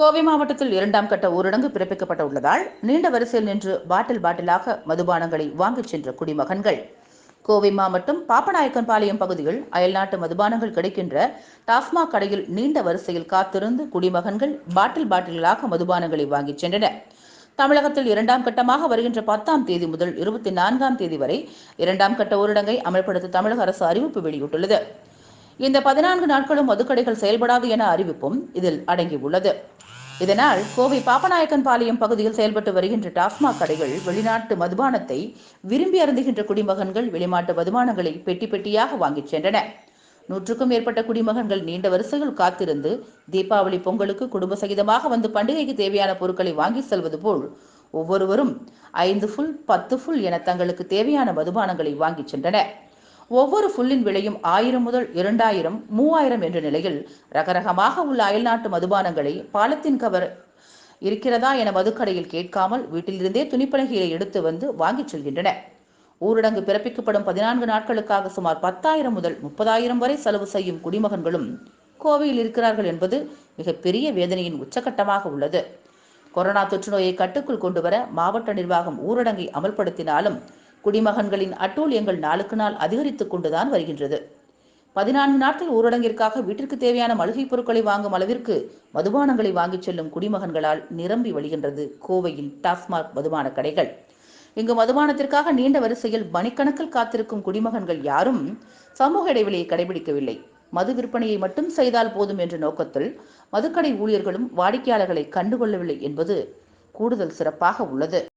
கோவை மாவட்டத்தில் இரண்டாம் கட்ட ஊரடங்கு பிறப்பிக்கப்பட உள்ளதால் நீண்ட வரிசையில் நின்று பாட்டில் பாட்டிலாக மதுபானங்களை வாங்கிச் சென்ற குடிமகன்கள். கோவை மாவட்டம் பாப்பநாயக்கன்பாளையம் பகுதியில் அயல்நாட்டு மதுபானங்கள் கிடைக்கின்ற டாஸ்மாக் கடையில் நீண்ட வரிசையில் காத்திருந்து குடிமகன்கள் பாட்டில் பாட்டில்களாக மதுபானங்களை வாங்கிச் சென்றனர். தமிழகத்தில் இரண்டாம் கட்டமாக வருகின்ற பத்தாம் தேதி முதல் இருபத்தி நான்காம் தேதி வரை இரண்டாம் கட்ட ஊரடங்கை அமல்படுத்த தமிழக அரசு அறிவிப்பு வெளியிட்டுள்ளது. இந்த பதினான்கு நாட்களும் மதுக்கடைகள் செயல்படாது என அறிவிப்பும் இதில் அடங்கியுள்ளது. இதனால் கோவை பாப்பநாயக்கன் பாளையம் பகுதியில் செயல்பட்டு வருகின்ற டாஸ்மாக் கடைகள் வெளிநாட்டு மதுபானத்தை விரும்பி அருந்துகின்ற குடிமகன்கள் வெளிநாட்டு மதுபானங்களை பெட்டி பெட்டியாக வாங்கிச் சென்றன. நூற்றுக்கும் மேற்பட்ட குடிமகன்கள் நீண்ட வரிசையில் காத்திருந்து தீபாவளி பொங்கலுக்கு குடும்ப சகிதமாக வந்து பண்டிகைக்கு தேவையான பொருட்களை வாங்கி செல்வது போல் ஒவ்வொருவரும் ஐந்து ஃபுல் பத்து ஃபுல் என தங்களுக்கு தேவையான மதுபானங்களை வாங்கிச் சென்றனர். ஒவ்வொரு ஃபுல்லின் விலையும் ஆயிரம் முதல் இரண்டாயிரம் மூவாயிரம் என்ற நிலையில் ரகரகமாக உள்ள அயல்நாட்டு மதுபானங்களை பாலத்தின் கவர் இருக்கிறதா என மதுக்கடையில் கேட்காமல் வீட்டிலிருந்தே துணிப்பலகையை எடுத்து வந்து வாங்கிச் செல்கின்றன. ஊரடங்கு பிறப்பிக்கப்படும் பதினான்கு நாட்களுக்காக சுமார் பத்தாயிரம் முதல் முப்பதாயிரம் வரை செலவு செய்யும் குடிமகன்களும் கோவையில் இருக்கிறார்கள் என்பது மிகப்பெரிய வேதனையின் உச்சகட்டமாக உள்ளது. கொரோனா தொற்று நோயை கட்டுக்குள் கொண்டுவர மாவட்ட நிர்வாகம் ஊரடங்கை அமல்படுத்தினாலும் குடிமகன்களின் அட்டூழியங்கள் நாளுக்கு நாள் அதிகரித்துக் கொண்டுதான் வருகின்றது. பதினான்கு நாட்கள் ஊரடங்கிற்காக வீட்டிற்கு தேவையான மளிகைப் பொருட்களை வாங்கும் அளவிற்கு மதுபானங்களை வாங்கிச் செல்லும் குடிமகன்களால் நிரம்பி வழிகின்றது கோவையில் டாஸ்மாக் மதுபான கடைகள். இங்கு மதுபானத்திற்காக நீண்ட வரிசையில் மணிக்கணக்கில் காத்திருக்கும் குடிமகன்கள் யாரும் சமூக இடைவெளியை கடைபிடிக்கவில்லை. மது விற்பனையை மட்டும் செய்தால் போதும் என்ற நோக்கத்தில் மதுக்கடை ஊழியர்களும் வாடிக்கையாளர்களை கண்டுகொள்ளவில்லை என்பது கூடுதல் சிறப்பாக உள்ளது.